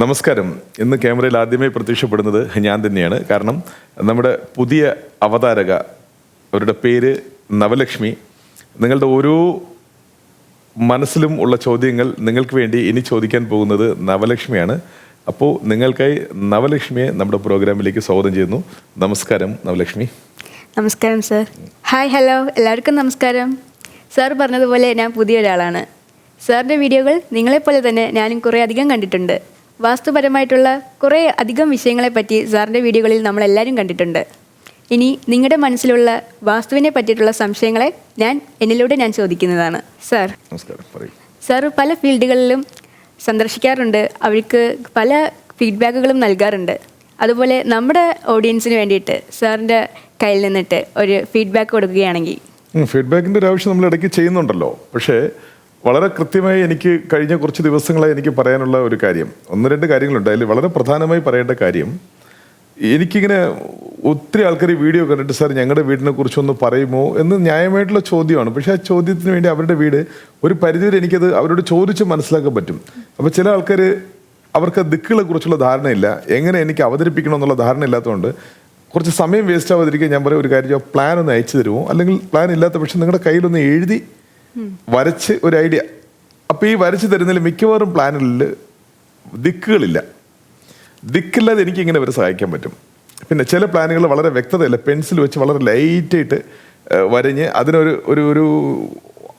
നമസ്കാരം. ഇന്ന് ക്യാമറയിൽ ആദ്യമായി പ്രത്യക്ഷപ്പെടുന്നത് ഞാൻ തന്നെയാണ്. കാരണം നമ്മുടെ പുതിയ അവതാരക അവരുടെ പേര് നവലക്ഷ്മി. നിങ്ങളുടെ ഓരോ മനസ്സിലും ഉള്ള ചോദ്യങ്ങൾ നിങ്ങൾക്ക് വേണ്ടി ഇനി ചോദിക്കാൻ പോകുന്നത് നവലക്ഷ്മിയാണ്. അപ്പോൾ നിങ്ങൾക്കായി നവലക്ഷ്മിയെ നമ്മുടെ പ്രോഗ്രാമിലേക്ക് സ്വാഗതം ചെയ്യുന്നു. നമസ്കാരം നവലക്ഷ്മി. നമസ്കാരം സർ. Hi hello. എല്ലാവർക്കും നമസ്കാരം. സർ പറഞ്ഞതുപോലെ ഞാൻ പുതിയ ഒരാളാണ്. സാറിന്റെ വീഡിയോകൾ നിങ്ങളെപ്പോലെ തന്നെ ഞാനും കുറേ അധികം കണ്ടിട്ടുണ്ട്. വാസ്തുപരമായിട്ടുള്ള കുറേ അധികം വിഷയങ്ങളെ പറ്റി സാറിന്റെ വീഡിയോകളിൽ നമ്മൾ നമ്മളെല്ലാവരും കണ്ടിട്ടുണ്ട്. ഇനി നിങ്ങളുടെ മനസ്സിലുള്ള വാസ്തുവിനെ പറ്റിയിട്ടുള്ള സംശയങ്ങളെ ഞാൻ എന്നിലൂടെ ഞാൻ ചോദിക്കുന്നതാണ്. സാർ. സാർ പല ഫീൽഡുകളിലും സന്ദർശിക്കാറുണ്ട്. അവർക്ക് പല ഫീഡ്ബാക്കുകളും നൽകാറുണ്ട്. അതുപോലെ നമ്മുടെ ഓഡിയൻസിന് വേണ്ടിയിട്ട് സാറിന്റെ കയ്യിൽ നിന്നിട്ട് ഒരു ഫീഡ്ബാക്ക് കൊടുക്കുകയാണെങ്കിൽ. ഫീഡ്ബാക്കിന്റെ ഒരു ആവശ്യം നമ്മൾ ഇടയ്ക്ക് ചെയ്യുന്നുണ്ടല്ലോ. പക്ഷേ വളരെ കൃത്യമായി എനിക്ക് കഴിഞ്ഞ കുറച്ച് ദിവസങ്ങളായി എനിക്ക് പറയാനുള്ള ഒരു കാര്യം. ഒന്ന് രണ്ട് കാര്യങ്ങളുണ്ട്. അതിൽ വളരെ പ്രധാനമായി പറയേണ്ട കാര്യം എനിക്കിങ്ങനെ ഒത്തിരി ആൾക്കാർ വീഡിയോ കണ്ടിട്ട് സാർ ഞങ്ങളുടെ വീടിനെ കുറിച്ചൊന്ന് പറയുമോ? എന്ന് ന്യായമായിട്ടുള്ള ചോദ്യമാണ്. പക്ഷെ ആ ചോദ്യത്തിന് വേണ്ടി അവരുടെ വീട് ഒരു പരിധിവരെ എനിക്കത് അവരോട് ചോദിച്ച് മനസ്സിലാക്കാൻ പറ്റും. അപ്പോൾ ചില ആൾക്കാർ അവർക്ക് ദിക്കുകളെ കുറിച്ചുള്ള ധാരണയില്ല എങ്ങനെ എനിക്ക് അവതരിപ്പിക്കണം എന്നുള്ള ധാരണ ഇല്ലാത്തതുകൊണ്ട് കുറച്ച് സമയം വേസ്റ്റ് ആവാതിരിക്കാൻ ഞാൻ പറയും ഒരു കാര്യം പ്ലാൻ ഒന്ന് അയച്ചു തരുമോ? അല്ലെങ്കിൽ പ്ലാൻ ഇല്ലാത്ത പക്ഷേ നിങ്ങളുടെ കയ്യിലൊന്ന് എഴുതി വരച്ച് ഒരു ഐഡിയ. അപ്പോൾ ഈ വരച്ച് തരുന്നതിൽ മിക്കവാറും പ്ലാനുകളിൽ ദിക്കുകളില്ല. ദിക്കില്ലാതെ എനിക്ക് ഇങ്ങനെ വരെ സഹായിക്കാൻ പറ്റും. പിന്നെ ചില പ്ലാനുകൾ വളരെ വ്യക്തതയില്ല. പെൻസിൽ വെച്ച് വളരെ ലൈറ്റായിട്ട് വരഞ്ഞ് അതിനൊരു ഒരു ഒരു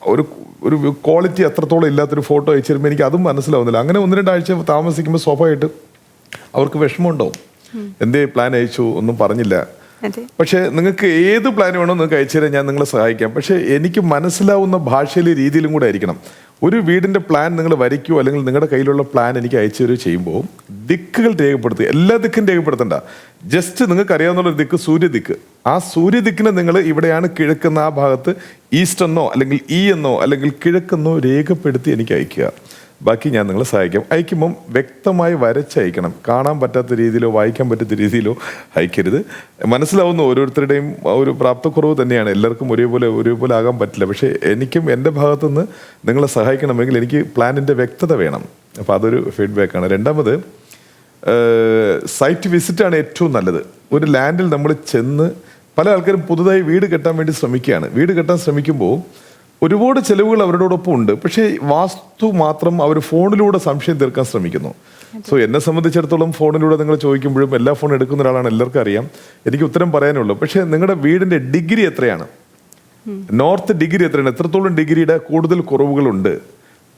ഒരു ഒരു ക്വാളിറ്റി അത്രത്തോളം ഇല്ലാത്തൊരു ഫോട്ടോ അയച്ചു തരുമ്പോൾ എനിക്ക് അതും മനസ്സിലാവുന്നില്ല. അങ്ങനെ ഒന്ന് രണ്ടാഴ്ച താമസിക്കുമ്പോൾ സ്വാഭാവികമായിട്ട് അവർക്ക് വിഷമമുണ്ടാവും. എന്തേ പ്ലാൻ അയച്ചു? ഒന്നും പറഞ്ഞില്ല. പക്ഷേ നിങ്ങൾക്ക് ഏത് പ്ലാൻ വേണോ നിങ്ങൾക്ക് അയച്ചു തരാൻ ഞാൻ നിങ്ങളെ സഹായിക്കാം. പക്ഷേ എനിക്ക് മനസ്സിലാവുന്ന ഭാഷയിലെ രീതിയിലും കൂടെ ആയിരിക്കണം. ഒരു വീടിന്റെ പ്ലാൻ നിങ്ങൾ വരയ്ക്കുകയോ അല്ലെങ്കിൽ നിങ്ങളുടെ കയ്യിലുള്ള പ്ലാൻ എനിക്ക് അയച്ചു തരുകയോ ചെയ്യുമ്പോൾ ദിക്കുകൾ രേഖപ്പെടുത്തുക. എല്ലാ ദിക്കും രേഖപ്പെടുത്തണ്ട. ജസ്റ്റ് നിങ്ങൾക്ക് അറിയാവുന്ന ഒരു ദിക്ക് സൂര്യദിക്ക്. ആ സൂര്യദിക്കിനെ നിങ്ങൾ ഇവിടെയാണ് കിഴക്കുന്ന ആ ഭാഗത്ത് ഈസ്റ്റ് എന്നോ അല്ലെങ്കിൽ ഈ എന്നോ അല്ലെങ്കിൽ കിഴക്കെന്നോ രേഖപ്പെടുത്തി എനിക്ക് അയക്കുക ബാക്കി ഞാൻ നിങ്ങളെ സഹായിക്കാം. അയക്കുമ്പം വ്യക്തമായി വരച്ചയക്കണം. കാണാൻ പറ്റാത്ത രീതിയിലോ വായിക്കാൻ പറ്റാത്ത രീതിയിലോ അയക്കരുത്. മനസ്സിലാവുന്ന ഓരോരുത്തരുടെയും ഒരു പ്രാപ്തക്കുറവ് തന്നെയാണ്. എല്ലാവർക്കും ഒരേപോലെ ഒരേപോലെ ആകാൻ പറ്റില്ല. പക്ഷേ എനിക്കും എന്റെ ഭാഗത്തുനിന്ന് നിങ്ങളെ സഹായിക്കണമെങ്കിൽ എനിക്ക് പ്ലാനിന്റെ വ്യക്തത വേണം. അപ്പോൾ അതൊരു ഫീഡ്ബാക്കാണ്. രണ്ടാമത് സൈറ്റ് വിസിറ്റാണ് ഏറ്റവും നല്ലത്. ഒരു ലാൻഡിൽ നമ്മൾ ചെന്ന് പല ആൾക്കാരും പുതുതായി വീട് കെട്ടാൻ വേണ്ടി ശ്രമിക്കുകയാണ്. വീട് കെട്ടാൻ ശ്രമിക്കുമ്പോൾ ഒരുപാട് ചെലവുകൾ അവരോടൊപ്പം ഉണ്ട്. പക്ഷേ വാസ്തു മാത്രം അവർ ഫോണിലൂടെ സംശയം തീർക്കാൻ ശ്രമിക്കുന്നു. സോ എന്നെ സംബന്ധിച്ചിടത്തോളം ഫോണിലൂടെ നിങ്ങൾ ചോദിക്കുമ്പോഴും എല്ലാ ഫോൺ എടുക്കുന്ന ഒരാളാണ് എല്ലാവർക്കും അറിയാം. എനിക്ക് ഉത്തരം പറയാനുള്ളൂ. പക്ഷേ നിങ്ങളുടെ വീടിന്റെ ഡിഗ്രി എത്രയാണ്? നോർത്ത് ഡിഗ്രി എത്രയാണ്? എത്രത്തോളം ഡിഗ്രിയുടെ കൂടുതൽ കുറവുകളുണ്ട്?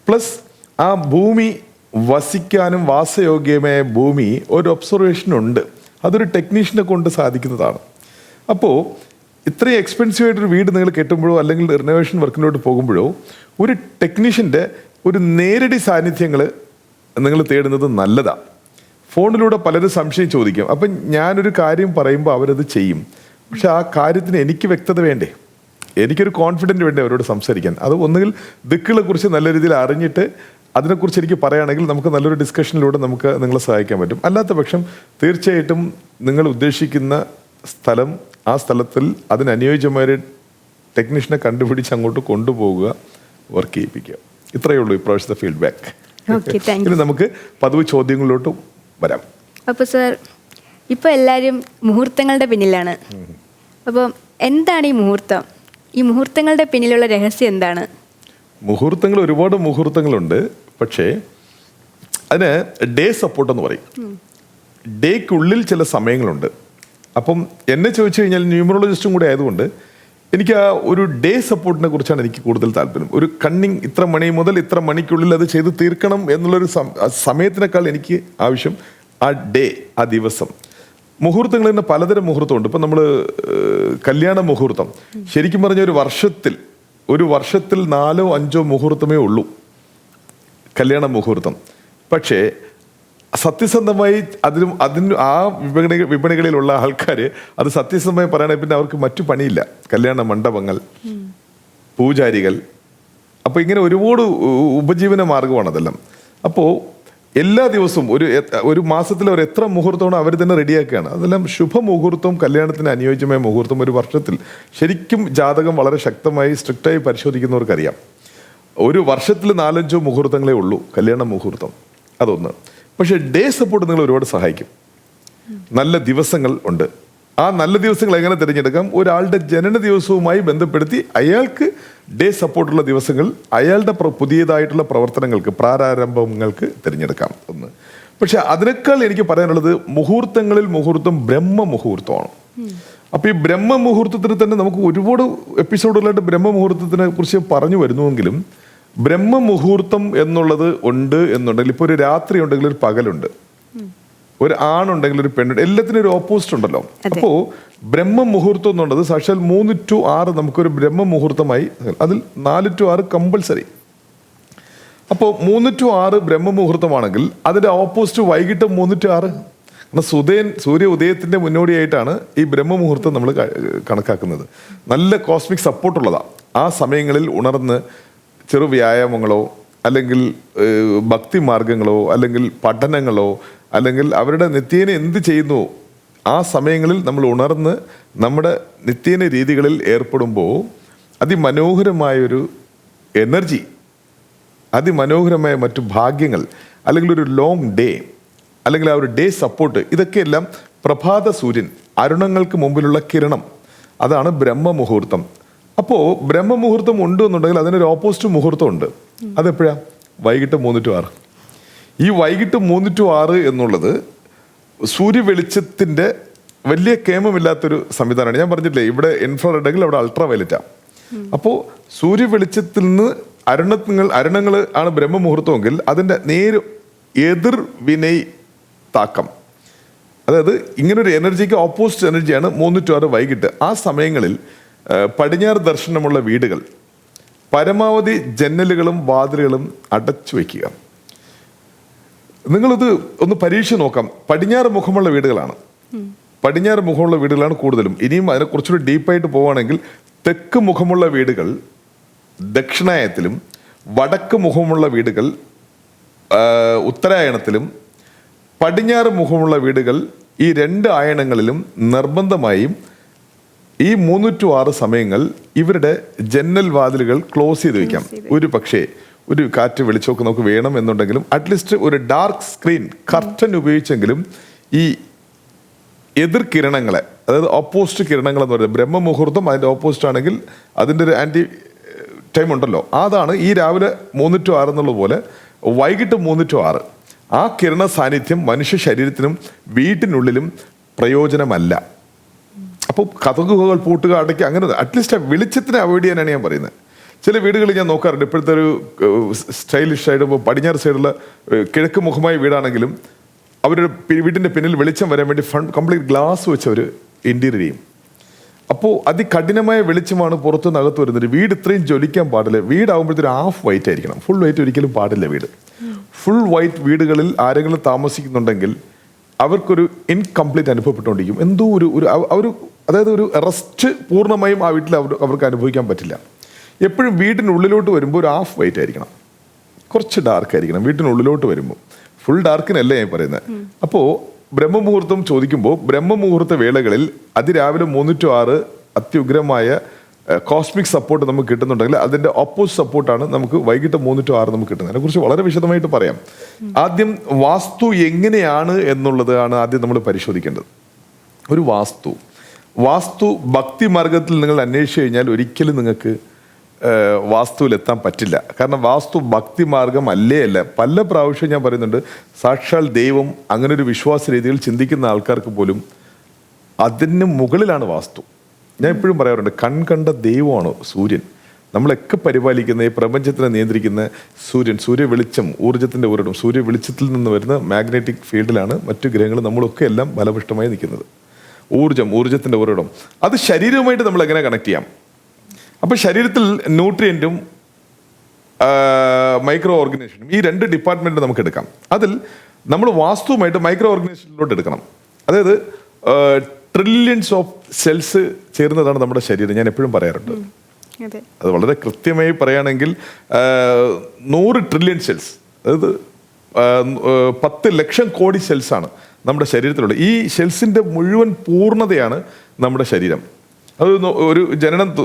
പ്ലസ് ആ ഭൂമി വസിക്കാനും വാസയോഗ്യമായ ഭൂമി ഒരു ഒബ്സർവേഷൻ ഉണ്ട് അതൊരു ടെക്നീഷ്യനെ കൊണ്ട് സാധിക്കുന്നതാണ്. അപ്പോൾ ഇത്രയും എക്സ്പെൻസീവ് ആയിട്ടൊരു വീട് നിങ്ങൾ കെട്ടുമ്പോഴോ അല്ലെങ്കിൽ റിനോവേഷൻ വർക്കിലോട്ട് പോകുമ്പോഴോ ഒരു ടെക്നീഷ്യന്റെ ഒരു നേരടി സാന്നിധ്യങ്ങൾ നിങ്ങൾ തേടുന്നത് നല്ലതാണ് ഫോണിലൂടെ പലരും സംശയം ചോദിക്കും. അപ്പം ഞാനൊരു കാര്യം പറയുമ്പോൾ അവരത് ചെയ്യും. പക്ഷെ ആ കാര്യത്തിന് എനിക്ക് വ്യക്തത വേണ്ടേ? എനിക്കൊരു കോൺഫിഡന്റ് വേണ്ടേ അവരോട് സംസാരിക്കാൻ? അത് ഒന്നുകിൽ ദിക്കുകളെ കുറിച്ച് നല്ല രീതിയിൽ അറിഞ്ഞിട്ട് അതിനെക്കുറിച്ച് എനിക്ക് പറയുകയാണെങ്കിൽ നമുക്ക് നല്ലൊരു ഡിസ്കഷനിലൂടെ നമുക്ക് നിങ്ങളെ സഹായിക്കാൻ പറ്റും. അല്ലാത്ത പക്ഷം തീർച്ചയായിട്ടും നിങ്ങൾ ഉദ്ദേശിക്കുന്ന സ്ഥലം ആ സ്ഥലത്തിൽ അതിനനുയോജ്യമായ ടെക്നീഷ്യനെ കണ്ടുപിടിച്ച് അങ്ങോട്ട് കൊണ്ടുപോകുക വർക്ക് ചെയ്യിപ്പിക്കുക. ഇത്രയേ ഉള്ളൂ ഇപ്രാവശ്യത്തെ ഫീഡ്ബാക്ക് ഇനി നമുക്ക് പതിവ് ചോദ്യങ്ങളിലോട്ട് വരാം. അപ്പോൾ സാർ ഇപ്പോൾ എല്ലാവരും മുഹൂർത്തങ്ങളുടെ പിന്നിലാണ്. അപ്പോൾ എന്താണ് ഈ മുഹൂർത്തം? ഈ മുഹൂർത്തങ്ങളുടെ പിന്നിലുള്ള രഹസ്യം എന്താണ്? മുഹൂർത്തങ്ങൾ ഒരുപാട് മുഹൂർത്തങ്ങളുണ്ട്. പക്ഷേ അതിന് ഡേ സപ്പോർട്ട് എന്ന് പറയും. ഡേക്കുള്ളിൽ ചില സമയങ്ങളുണ്ട്. അപ്പം എന്നെ ചോദിച്ചു കഴിഞ്ഞാൽ ന്യൂമറോളജിസ്റ്റും കൂടെ ആയതുകൊണ്ട് എനിക്ക് ആ ഒരു ഡേ സപ്പോർട്ടിനെ കുറിച്ചാണ് എനിക്ക് കൂടുതൽ താല്പര്യം. ഒരു കണ്ണിങ് ഇത്ര മണി മുതൽ ഇത്ര മണിക്കുള്ളിൽ അത് ചെയ്ത് തീർക്കണം എന്നുള്ളൊരു സമയത്തിനേക്കാൾ എനിക്ക് ആവശ്യം ആ ഡേ ആ ദിവസം. മുഹൂർത്തങ്ങൾ തന്നെ പലതരം മുഹൂർത്തമുണ്ട്. ഇപ്പം നമ്മൾ കല്യാണ മുഹൂർത്തം. ശരിക്കും പറഞ്ഞ ഒരു വർഷത്തിൽ ഒരു വർഷത്തിൽ നാലോ അഞ്ചോ മുഹൂർത്തമേ ഉള്ളൂ. കല്യാണ മുഹൂർത്തം. പക്ഷേ സത്യസന്ധമായി അതിനും അതിന് ആ വിപണി വിപണികളിലുള്ള ആൾക്കാർ അത് സത്യസന്ധമായി പറയുകയാണെങ്കിൽ പിന്നെ അവർക്ക് മറ്റു പണിയില്ല. കല്യാണ മണ്ഡപങ്ങൾ പൂജാരികൾ. അപ്പോൾ ഇങ്ങനെ ഒരുപാട് ഉപജീവന മാർഗമാണ് അതെല്ലാം. അപ്പോൾ എല്ലാ ദിവസവും ഒരു ഒരു മാസത്തിൽ അവർ എത്ര മുഹൂർത്തമാണ് അവർ തന്നെ റെഡിയാക്കുകയാണ്. അതെല്ലാം ശുഭമുഹൂർത്തവും കല്യാണത്തിന് അനുയോജ്യമായ മുഹൂർത്തം ഒരു വർഷത്തിൽ ശരിക്കും ജാതകം വളരെ ശക്തമായി സ്ട്രിക്റ്റായി പരിശോധിക്കുന്നവർക്കറിയാം. ഒരു വർഷത്തിൽ നാലഞ്ചോ മുഹൂർത്തങ്ങളേ ഉള്ളൂ കല്യാണ മുഹൂർത്തം. അതൊന്ന്. പക്ഷേ ഡേ സപ്പോർട്ട് നിങ്ങൾ ഒരുപാട് സഹായിക്കും. നല്ല ദിവസങ്ങൾ ഉണ്ട്. ആ നല്ല ദിവസങ്ങൾ എങ്ങനെ തിരഞ്ഞെടുക്കാം? ഒരാളുടെ ജനന ദിവസവുമായി ബന്ധപ്പെടുത്തി അയാൾക്ക് ഡേ സപ്പോർട്ടുള്ള ദിവസങ്ങൾ അയാളുടെ പുതിയതായിട്ടുള്ള പ്രവർത്തനങ്ങൾക്ക് പ്രാരംഭങ്ങൾക്ക് തിരഞ്ഞെടുക്കാം ഒന്ന്. പക്ഷെ അതിനേക്കാൾ എനിക്ക് പറയാനുള്ളത് മുഹൂർത്തങ്ങളിൽ മുഹൂർത്തം ബ്രഹ്മ മുഹൂർത്തമാണ് അപ്പൊ ഈ ബ്രഹ്മ മുഹൂർത്തത്തിന് തന്നെ നമുക്ക് ഒരുപാട് എപ്പിസോഡുകളായിട്ട് ബ്രഹ്മ മുഹൂർത്തത്തിനെ കുറിച്ച് പറഞ്ഞു വരുന്നുവെങ്കിലും ബ്രഹ്മ മുഹൂർത്തം എന്നുള്ളത് ഉണ്ട് എന്നുണ്ടെങ്കിൽ ഇപ്പോൾ ഒരു രാത്രി ഉണ്ടെങ്കിൽ ഒരു പകലുണ്ട്. ഒരു ആണുണ്ടെങ്കിൽ ഒരു പെണ്ണുണ്ട്. എല്ലാത്തിനും ഒരു ഓപ്പോസിറ്റ് ഉണ്ടല്ലോ. അപ്പോൾ ബ്രഹ്മമുഹൂർത്തം എന്നുള്ളത് സാക്ഷാൽ മൂന്ന് ടു ആറ് നമുക്കൊരു ബ്രഹ്മമുഹൂർത്തമായി അതിൽ നാല് ടു ആറ് കമ്പൽസറി. അപ്പോൾ മൂന്ന് ടു ആറ് ബ്രഹ്മമുഹൂർത്തമാണെങ്കിൽ അതിന്റെ അതിന്റെ ഓപ്പോസിറ്റ് വൈകിട്ട് മൂന്ന് ടു ആറ്. കാരണം സുദയൻ സൂര്യ ഉദയത്തിന്റെ മുന്നോടിയായിട്ടാണ് ഈ ബ്രഹ്മമുഹൂർത്തം നമ്മൾ കണക്കാക്കുന്നത്. നല്ല കോസ്മിക് സപ്പോർട്ടുള്ളതാണ് ആ സമയങ്ങളിൽ ഉണർന്ന് ചെറു വ്യായാമങ്ങളോ അല്ലെങ്കിൽ ഭക്തി മാർഗങ്ങളോ അല്ലെങ്കിൽ പഠനങ്ങളോ അല്ലെങ്കിൽ അവരുടെ നിത്യേന എന്ത് ചെയ്യുന്നു ആ സമയങ്ങളിൽ നമ്മൾ ഉണർന്ന് നമ്മുടെ നിത്യേന രീതികളിൽ ഏർപ്പെടുമ്പോൾ അതിമനോഹരമായൊരു എനർജി അതിമനോഹരമായ മറ്റു ഭാഗ്യങ്ങൾ അല്ലെങ്കിൽ ഒരു ലോങ് ഡേ അല്ലെങ്കിൽ ആ ഒരു ഡേ സപ്പോർട്ട് ഇതൊക്കെയെല്ലാം പ്രഭാത സൂര്യൻ അരുണങ്ങൾക്ക് മുമ്പിലുള്ള കിരണം. അതാണ് ബ്രഹ്മ മുഹൂർത്തം അപ്പോൾ ബ്രഹ്മമുഹൂർത്തം ഉണ്ട് എന്നുണ്ടെങ്കിൽ അതിനൊരു ഓപ്പോസിറ്റ് മുഹൂർത്തം ഉണ്ട്. അതെപ്പോഴാണ് വൈകിട്ട് മൂന്ന് ടു ആറ്. ഈ വൈകിട്ട് മൂന്ന് ടു ആറ് എന്നുള്ളത് സൂര്യ വെളിച്ചത്തിന്റെ വലിയ കേമമില്ലാത്തൊരു സംവിധാനമാണ്. ഞാൻ പറഞ്ഞിട്ടില്ലേ ഇവിടെ ഇൻഫ്രാറെഡ് എങ്കിൽ അവിടെ അൾട്രാ വയലറ്റാ അപ്പോൾ സൂര്യ വെളിച്ചത്തിൽ നിന്ന് അരുണങ്ങൾ അരുണങ്ങൾ ആണ് ബ്രഹ്മമുഹൂർത്തമെങ്കിൽ അതിന്റെ നേര് എതിർ വിനയ് താക്കം. അതായത് ഇങ്ങനൊരു എനർജിക്ക് ഓപ്പോസിറ്റ് എനർജിയാണ് മൂന്ന് ടു ആറ് വൈകിട്ട്. ആ സമയങ്ങളിൽ പടിഞ്ഞാറ് ദർശനമുള്ള വീടുകൾ പരമാവധി ജന്നലുകളും വാതിലുകളും അടച്ചു വയ്ക്കുക. നിങ്ങളിത് ഒന്ന് പരീക്ഷ നോക്കാം. പടിഞ്ഞാറ് മുഖമുള്ള വീടുകളാണ്. പടിഞ്ഞാറ് മുഖമുള്ള വീടുകളാണ് കൂടുതലും. ഇനിയും അതിനെ കുറച്ചുകൂടി ഡീപ്പായിട്ട് പോവുകയാണെങ്കിൽ തെക്ക് മുഖമുള്ള വീടുകൾ ദക്ഷിണായത്തിലും വടക്ക് മുഖമുള്ള വീടുകൾ ഉത്തരായണത്തിലും പടിഞ്ഞാറ് മുഖമുള്ള വീടുകൾ ഈ രണ്ട് ആയണങ്ങളിലും നിർബന്ധമായും ഈ മൂന്ന് ടു ആറ് സമയങ്ങൾ ഇവരുടെ ജനൽ വാതിലുകൾ ക്ലോസ് ചെയ്ത് വെക്കാം. ഒരു പക്ഷേ ഒരു കാറ്റ് വെളിച്ചമൊക്കെ നമുക്ക് വേണം എന്നുണ്ടെങ്കിലും അറ്റ്ലീസ്റ്റ് ഒരു ഡാർക്ക് സ്ക്രീൻ കർട്ടൻ ഉപയോഗിച്ചെങ്കിലും ഈ എതിർ കിരണങ്ങളെ അതായത് ഓപ്പോസിറ്റ് കിരണങ്ങൾ എന്ന് പറയുന്നത് ബ്രഹ്മമുഹൂർത്തം അതിന്റെ ഓപ്പോസിറ്റ് ആണെങ്കിൽ അതിന്റെ ഒരു ആന്റി ടൈം ഉണ്ടല്ലോ. അതാണ് ഈ രാവിലെ മൂന്ന് ടു ആറ് എന്നുള്ള പോലെ വൈകിട്ട് മൂന്ന് ടു ആറ് ആ കിരണ സാന്നിധ്യം മനുഷ്യ ശരീരത്തിനും വീട്ടിനുള്ളിലും പ്രയോജനമല്ല. അപ്പോൾ കഥകുകൾ പൂട്ടുക അടയ്ക്കുക അങ്ങനെ അറ്റ്ലീസ്റ്റ് ആ വെളിച്ചത്തിനെ അവോയ്ഡ് ചെയ്യാനാണ് ഞാൻ പറയുന്നത്. ചില വീടുകളിൽ ഞാൻ നോക്കാറുണ്ട്. ഇപ്പോഴത്തെ ഒരു സ്റ്റൈലിഷ് ആയിട്ട് ഇപ്പോൾ പടിഞ്ഞാറ് സൈഡുള്ള കിഴക്ക് മുഖമായ വീടാണെങ്കിലും അവരുടെ വീട്ടിന്റെ പിന്നിൽ വെളിച്ചം വരാൻ വേണ്ടി ഫ്രണ്ട് കംപ്ലീറ്റ് ഗ്ലാസ് വെച്ച് അവർ ഇന്റീരിയർ ചെയ്യും. അപ്പോൾ അതികഠിനമായ വെളിച്ചമാണ് നിന്ന് അകത്ത് വരുന്നത്. വീട് ഇത്രയും ജ്വലിക്കാൻ പാടില്ല. വീടാകുമ്പോഴത്തേക്കും ഹാഫ് വൈറ്റ് ആയിരിക്കണം. ഫുൾ വൈറ്റ് ഒരിക്കലും പാടില്ല വീട്. ഫുൾ വൈറ്റ് വീടുകളിൽ ആരെങ്കിലും താമസിക്കുന്നുണ്ടെങ്കിൽ അവർക്കൊരു ഇൻകംപ്ലീറ്റ് അനുഭവപ്പെട്ടുകൊണ്ടിരിക്കും. എന്തോ ഒരു ഒരു അവർ ഒരു അതായത് ഒരു റെസ്റ്റ് പൂർണമായും ആ വീട്ടിൽ അവർ അവർക്ക് അനുഭവിക്കാൻ പറ്റില്ല. എപ്പോഴും വീട്ടിനുള്ളിലോട്ട് വരുമ്പോൾ ഒരു ഹാഫ് വൈറ്റ് ആയിരിക്കണം. കുറച്ച് ഡാർക്ക് ആയിരിക്കണം. വീട്ടിനുള്ളിലോട്ട് വരുമ്പോൾ. ഫുൾ ഡാർക്കിനല്ല ഞാൻ പറയുന്നത്. അപ്പോൾ ബ്രഹ്മമുഹൂർത്തം ചോദിക്കുമ്പോൾ ബ്രഹ്മമുഹൂർത്ത വേളകളിൽ അതിരാവിലെ മൂന്ന് ടു ആറ് അത്യുഗ്രമായ കോസ്മിക് സപ്പോർട്ട് നമുക്ക് കിട്ടുന്നുണ്ടെങ്കിൽ അതിന്റെ ഓപ്പോസിറ്റ് സപ്പോർട്ടാണ് നമുക്ക് വൈകിട്ട് മൂന്ന് ടു ആറ് നമുക്ക് കിട്ടുന്നത്. അതിനെക്കുറിച്ച് വളരെ വിശദമായിട്ട് പറയാം. ആദ്യം വാസ്തു എങ്ങനെയാണ് എന്നുള്ളതാണ് ആദ്യം നമ്മൾ പരിശോധിക്കേണ്ടത്. ഒരു വാസ്തു. വാസ്തു ഭക്തി മാർഗത്തിൽ നിങ്ങൾ അന്വേഷിച്ചു കഴിഞ്ഞാൽ ഒരിക്കലും നിങ്ങൾക്ക് വാസ്തുവിലെത്താൻ പറ്റില്ല. കാരണം വാസ്തു ഭക്തി മാർഗം അല്ലേ അല്ല. പല പ്രാവശ്യം ഞാൻ പറയുന്നുണ്ട് സാക്ഷാൽ ദൈവം അങ്ങനെ ഒരു വിശ്വാസ രീതിയിൽ ചിന്തിക്കുന്ന ആൾക്കാർക്ക് പോലും അതിന് മുകളിലാണ് വാസ്തു. ഞാൻ എപ്പോഴും പറയാറുണ്ട് കൺ കണ്ട ദൈവമാണ് സൂര്യൻ? നമ്മളൊക്കെ പരിപാലിക്കുന്ന ഈ പ്രപഞ്ചത്തിനെ നിയന്ത്രിക്കുന്ന സൂര്യൻ. സൂര്യ വെളിച്ചം ഊർജത്തിന്റെ ഉറടും സൂര്യ വെളിച്ചത്തിൽ നിന്ന് വരുന്ന മാഗ്നറ്റിക് ഫീൽഡിലാണ് മറ്റു ഗ്രഹങ്ങൾ നമ്മളൊക്കെ എല്ലാം ബലപുഷ്ടമായി നിൽക്കുന്നത്. ഊർജം ഊർജത്തിന്റെ ഉറവിടം അത് ശരീരവുമായിട്ട് നമ്മൾ എങ്ങനെ കണക്ട് ചെയ്യാം? അപ്പോൾ ശരീരത്തിൽ ന്യൂട്രിയന്റും മൈക്രോ ഓർഗനൈസേഷനും ഈ രണ്ട് ഡിപ്പാർട്ട്മെന്റ് നമുക്ക് എടുക്കാം. അതിൽ നമ്മൾ വാസ്തുവുമായിട്ട് മൈക്രോ ഓർഗനൈസേഷനിലോട്ട് എടുക്കണം. അതായത് ട്രില്യൺസ് ഓഫ് സെൽസ് ചേരുന്നതാണ് നമ്മുടെ ശരീരം. ഞാൻ എപ്പോഴും പറയാറുണ്ട്. അതെ. വളരെ കൃത്യമായി പറയുകയാണെങ്കിൽ നൂറ് ട്രില്യൺ സെൽസ് അതായത് പത്ത് ലക്ഷം കോടി സെൽസാണ് നമ്മുടെ ശരീരത്തിലുള്ളത്. ഈ സെൽസിന്റെ മുഴുവൻ പൂർണതയാണ് നമ്മുടെ ശരീരം. അത് ഒരു ജനനം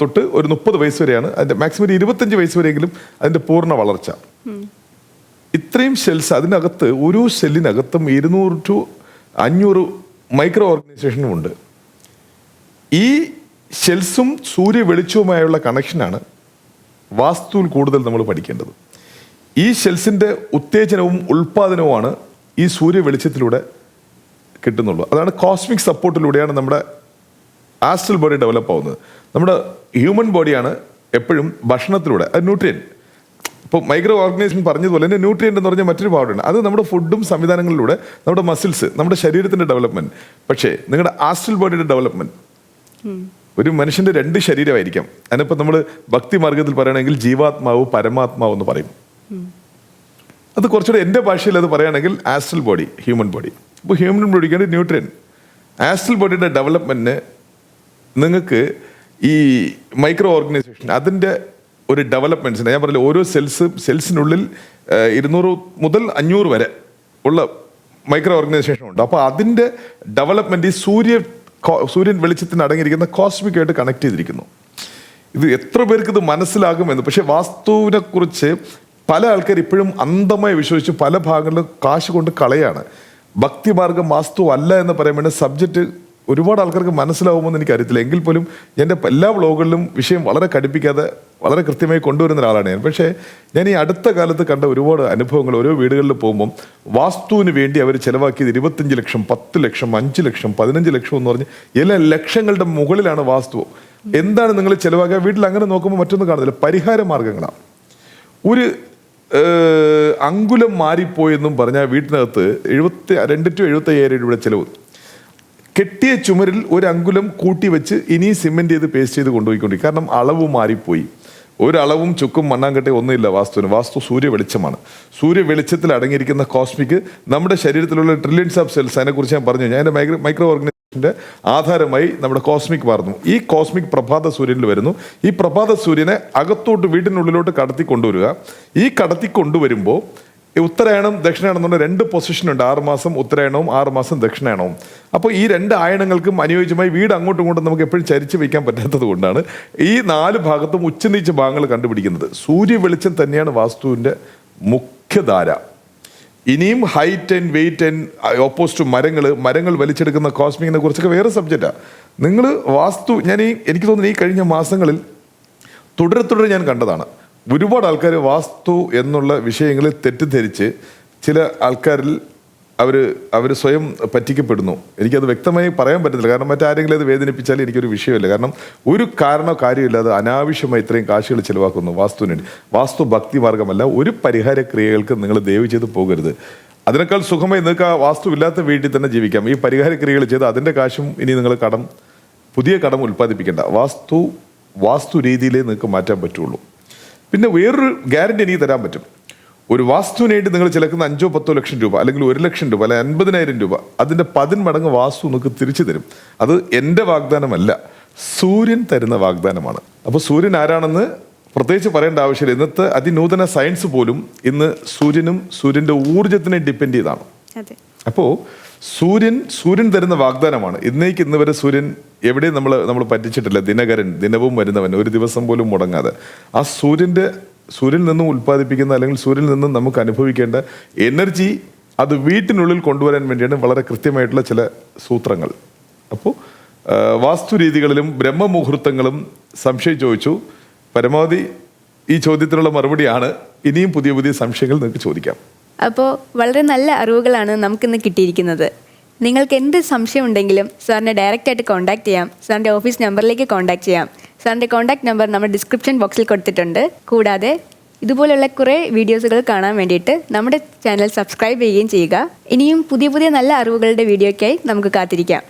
തൊട്ട് ഒരു മുപ്പത് വയസ്സ് വരെയാണ്. അതിന്റെ മാക്സിമം ഒരു ഇരുപത്തഞ്ച് വയസ്സ് വരെയെങ്കിലും അതിന്റെ പൂർണ വളർച്ച. ഇത്രയും സെൽസ് അതിനകത്ത് ഓരോ സെല്ലിനകത്തും ഇരുന്നൂറ് ടു അഞ്ഞൂറ് മൈക്രോ ഓർഗനൈസേഷനും ഉണ്ട്. ഈ ഷെൽസും സൂര്യ വെളിച്ചവുമായുള്ള കണക്ഷനാണ് വാസ്തുവിൽ കൂടുതൽ നമ്മൾ പഠിക്കേണ്ടത്. ഈ ഷെൽസിന്റെ ഉത്തേജനവും ഉൽപ്പാദനവുമാണ് ഈ സൂര്യ വെളിച്ചത്തിലൂടെ കിട്ടുന്നുള്ളൂ. അതാണ് കോസ്മിക് സപ്പോർട്ടിലൂടെയാണ് നമ്മുടെ ആസ്ട്രൽ ബോഡി ഡെവലപ്പ് ആവുന്നത്. നമ്മുടെ ഹ്യൂമൻ ബോഡിയാണ് എപ്പോഴും ഭക്ഷണത്തിലൂടെ അത് ന്യൂട്രിയൻ ഇപ്പോൾ മൈക്രോ ഓർഗനൈസേഷൻ പറഞ്ഞതുപോലെ തന്നെ ന്യൂട്രിയന്റ് എന്ന് പറഞ്ഞ മറ്റൊരു പാടുണ്ട്. അത് നമ്മുടെ ഫുഡും സംവിധാനങ്ങളിലൂടെ നമ്മുടെ മസിൽസ് നമ്മുടെ ശരീരത്തിന്റെ ഡെവലപ്മെന്റ് പക്ഷേ നിങ്ങളുടെ ആസ്റ്റൽ ബോഡിയുടെ ഡെവലപ്മെന്റ് ഒരു മനുഷ്യന്റെ രണ്ട് ശരീരമായിരിക്കാം. അതിനിപ്പോൾ നമ്മൾ ഭക്തി മാർഗത്തിൽ പറയുകയാണെങ്കിൽ ജീവാത്മാവ് പരമാത്മാവ് എന്ന് പറയും. അത് കുറച്ചുകൂടെ എന്റെ ഭാഷയിൽ അത് പറയുകയാണെങ്കിൽ ആസ്ട്രൽ ബോഡി ഹ്യൂമൻ ബോഡി ഇപ്പോൾ ഹ്യൂമൻ ബോഡിക്ക് വേണ്ടി ന്യൂട്രിയൻ ആസ്ട്രൽ ബോഡിയുടെ ഡെവലപ്മെന്റിന് നിങ്ങൾക്ക് ഈ മൈക്രോ ഓർഗനൈസേഷൻ അതിന്റെ ഒരു ഡെവലപ്മെന്റ്സിന്റെ ഞാൻ പറഞ്ഞില്ല ഓരോ സെൽസ് സെൽസിനുള്ളിൽ ഇരുന്നൂറ് മുതൽ അഞ്ഞൂറ് വരെ ഉള്ള മൈക്രോ ഓർഗനൈസേഷൻ ഉണ്ട്. അപ്പോൾ അതിന്റെ ഡെവലപ്മെന്റ് ഈ സൂര്യ സൂര്യൻ വെളിച്ചത്തിന് അടങ്ങിയിരിക്കുന്ന കോസ്മിക്കായിട്ട് കണക്ട് ചെയ്തിരിക്കുന്നു. ഇത് എത്ര പേർക്ക് ഇത് മനസ്സിലാകുമെന്ന് പക്ഷേ വാസ്തുവിനെ കുറിച്ച് പല ആൾക്കാർ ഇപ്പോഴും അന്ധമായി വിശ്വസിച്ച് പല ഭാഗങ്ങളിലും കാശ് കൊണ്ട് കളയാണ്. ഭക്തിമാർഗം വാസ്തു അല്ല എന്ന് പറയാൻ വേണ്ടി സബ്ജക്റ്റ് ഒരുപാട് ആൾക്കാർക്ക് മനസ്സിലാവുമെന്ന് എനിക്കറിയത്തില്ല എങ്കിൽ പോലും എന്റെ എല്ലാ വ്ളോഗുകളിലും വിഷയം വളരെ കടുപ്പിക്കാതെ വളരെ കൃത്യമായി കൊണ്ടുവരുന്ന ഒരാളാണ് ഞാൻ. പക്ഷേ ഞാൻ ഈ അടുത്ത കാലത്ത് കണ്ട ഒരുപാട് അനുഭവങ്ങൾ ഓരോ വീടുകളിൽ പോകുമ്പം വാസ്തുവിന് വേണ്ടി അവർ ചിലവാക്കിയത് ഇരുപത്തഞ്ച് ലക്ഷം പത്ത് ലക്ഷം അഞ്ച് ലക്ഷം പതിനഞ്ച് ലക്ഷം എന്ന് പറഞ്ഞ് എല്ലാ ലക്ഷങ്ങളുടെ മുകളിലാണ് വാസ്തു. എന്താണ് നിങ്ങൾ ചിലവാക്കുക? വീട്ടിൽ അങ്ങനെ നോക്കുമ്പോൾ മറ്റൊന്നും കാണുന്നില്ല പരിഹാര മാർഗങ്ങളാണ് ഒരു അങ്കുലം മാറിപ്പോയെന്നും പറഞ്ഞാൽ വീട്ടിനകത്ത് എഴുപത്തി രണ്ട് ടു എഴുപത്തി അയ്യായിരം രൂപയുടെ ചിലവ്. കെട്ടിയ ചുമരിൽ ഒരു അങ്കുലം കൂട്ടി വെച്ച് ഇനി സിമെന്റ് ചെയ്ത് പേസ്റ്റ് ചെയ്ത് കൊണ്ടുപോയിക്കൊണ്ടി കാരണം അളവ് മാറിപ്പോയി. ഒരളവും ചുക്കും മണ്ണാങ്കട്ടെ ഒന്നുമില്ല വാസ്തുവിന്. വാസ്തു സൂര്യ വെളിച്ചമാണ്. സൂര്യ വെളിച്ചത്തിൽ അടങ്ങിയിരിക്കുന്ന കോസ്മിക് നമ്മുടെ ശരീരത്തിലുള്ള ട്രില്യൻസ് ഓഫ് സെൽസ് അതിനെക്കുറിച്ച് ഞാൻ പറഞ്ഞു. ഞാൻ എന്റെ മൈക്രോ മൈക്രോ ഓർഗനൈസേഷന്റെ ആധാരമായി നമ്മുടെ കോസ്മിക് മാറുന്നു. ഈ കോസ്മിക് പ്രഭാത സൂര്യനിൽ വരുന്നു. ഈ പ്രഭാത സൂര്യനെ അകത്തോട്ട് വീട്ടിനുള്ളിലോട്ട് കടത്തി കൊണ്ടുവരിക ഈ കടത്തി കൊണ്ടുവരുമ്പോൾ ഉത്തരായണം ദക്ഷിണായണം എന്ന് പറഞ്ഞാൽ രണ്ട് പൊസിഷൻ ഉണ്ട്. ആറ് മാസം ഉത്തരായണവും ആറ് മാസം ദക്ഷിണായണവും. അപ്പോൾ ഈ രണ്ട് ആയണങ്ങൾക്കും അനുയോജ്യമായി വീട് അങ്ങോട്ടും ഇങ്ങോട്ടും നമുക്ക് എപ്പോഴും ചരിച്ച് വയ്ക്കാൻ പറ്റാത്തത് കൊണ്ടാണ് ഈ നാല് ഭാഗത്തും ഉച്ചനീച്ച ഭാഗങ്ങൾ കണ്ടുപിടിക്കുന്നത്. സൂര്യ വെളിച്ചം തന്നെയാണ് വാസ്തുവിന്റെ മുഖ്യധാര. ഇനിയും height and weight and opposite മരങ്ങൾ മരങ്ങൾ വലിച്ചെടുക്കുന്ന കോസ്മിക്കിനെ കുറിച്ചൊക്കെ വേറെ സബ്ജക്റ്റാണ് നിങ്ങൾ വാസ്തു ഞാൻ ഈ എനിക്ക് തോന്നുന്നു ഈ കഴിഞ്ഞ മാസങ്ങളിൽ തുടരെ തുടരെ ഞാൻ കണ്ടതാണ്. ഒരുപാട് ആൾക്കാർ വാസ്തു എന്നുള്ള വിഷയങ്ങളിൽ തെറ്റിദ്ധരിച്ച് ചില ആൾക്കാരിൽ അവർ അവർ സ്വയം പറ്റിക്കപ്പെടുന്നു. എനിക്കത് വ്യക്തമായി പറയാൻ പറ്റത്തില്ല. കാരണം മറ്റാരെങ്കിലും അത് വേദനിപ്പിച്ചാൽ എനിക്കൊരു വിഷയമില്ല. കാരണം ഒരു കാരണോ കാര്യമില്ലാതെ അനാവശ്യമായി ഇത്രയും കാശുകൾ ചിലവാക്കുന്നു വാസ്തുവിന് വേണ്ടി. വാസ്തു ഭക്തി മാർഗമല്ല ഒരു പരിഹാര ക്രിയകൾക്ക് നിങ്ങൾ ദയവ് ചെയ്ത് പോകരുത്. അതിനേക്കാൾ സുഖമായി നിങ്ങൾക്ക് ആ വാസ്തു ഇല്ലാത്ത വീട്ടിൽ തന്നെ ജീവിക്കാം. ഈ പരിഹാര ക്രിയകൾ ചെയ്ത് അതിന്റെ കാശും ഇനി നിങ്ങൾ കടം പുതിയ കടം ഉൽപ്പാദിപ്പിക്കേണ്ട. വാസ്തു വാസ്തു രീതിയിലേ നിങ്ങൾക്ക് മാറ്റാൻ പറ്റുള്ളൂ. പിന്നെ വേറൊരു ഗ്യാരണ്ടി എനിക്ക് തരാൻ പറ്റും. ഒരു വാസ്തുവിനായിട്ട് നിങ്ങൾ ചിലക്കുന്ന അഞ്ചോ പത്തോ ലക്ഷം രൂപ അല്ലെങ്കിൽ ഒരു ലക്ഷം രൂപ അല്ലെങ്കിൽ അൻപതിനായിരം രൂപ അതിന്റെ പതിന് മടങ്ങ് വാസ്തു നിങ്ങൾക്ക് തിരിച്ചു തരും. അത് എന്റെ വാഗ്ദാനമല്ല സൂര്യൻ തരുന്ന വാഗ്ദാനമാണ്. അപ്പോൾ സൂര്യൻ ആരാണെന്ന് പ്രത്യേകിച്ച് പറയേണ്ട ആവശ്യമില്ല. ഇന്നത്തെ അതിനൂതന സയൻസ് പോലും ഇന്ന് സൂര്യനും സൂര്യന്റെ ഊർജത്തിനെ ഡിപ്പെൻഡ് ചെയ്താണ്. അപ്പോൾ സൂര്യൻ സൂര്യൻ തരുന്ന വാഗ്ദാനമാണ്. ഇന്നേക്ക് ഇന്ന് വരെ സൂര്യൻ എവിടെയും നമ്മൾ നമ്മൾ പറ്റിച്ചിട്ടില്ല. ദിനകരൻ ദിനവും വരുന്നവൻ ഒരു ദിവസം പോലും മുടങ്ങാതെ. ആ സൂര്യന്റെ സൂര്യനിൽ നിന്നും ഉൽപ്പാദിപ്പിക്കുന്ന അല്ലെങ്കിൽ സൂര്യനിൽ നിന്നും നമുക്ക് അനുഭവിക്കേണ്ട എനർജി അത് വീട്ടിനുള്ളിൽ കൊണ്ടുവരാൻ വേണ്ടിയാണ് വളരെ കൃത്യമായിട്ടുള്ള ചില സൂത്രങ്ങൾ. അപ്പോൾ വാസ്തു രീതികളിലും ബ്രഹ്മമുഹൂർത്തങ്ങളും സംശയം ചോദിച്ചു. പരമാവധി ഈ ചോദ്യത്തിനുള്ള മറുപടിയാണ് ഇനിയും പുതിയ പുതിയ സംശയങ്ങൾ നിങ്ങൾക്ക് ചോദിക്കാം. അപ്പോൾ വളരെ നല്ല അറിവുകളാണ് നമുക്കിന്ന് കിട്ടിയിരിക്കുന്നത്. നിങ്ങൾക്ക് എന്ത് സംശയം ഉണ്ടെങ്കിലും സാറിനെ ഡയറക്റ്റായിട്ട് കോൺടാക്ട് ചെയ്യാം സാറിന്റെ ഓഫീസ് നമ്പറിലേക്ക് കോൺടാക്ട് ചെയ്യാം. സാറിന്റെ കോൺടാക്ട് നമ്പർ നമ്മുടെ ഡിസ്ക്രിപ്ഷൻ ബോക്സിൽ കൊടുത്തിട്ടുണ്ട്. കൂടാതെ ഇതുപോലുള്ള കുറേ വീഡിയോസുകൾ കാണാൻ വേണ്ടിയിട്ട് നമ്മുടെ ചാനൽ സബ്സ്ക്രൈബ് ചെയ്യുകയും ചെയ്യുക. ഇനിയും പുതിയ പുതിയ നല്ല അറിവുകളുടെ വീഡിയോയ്ക്കായി നമുക്ക് കാത്തിരിക്കാം.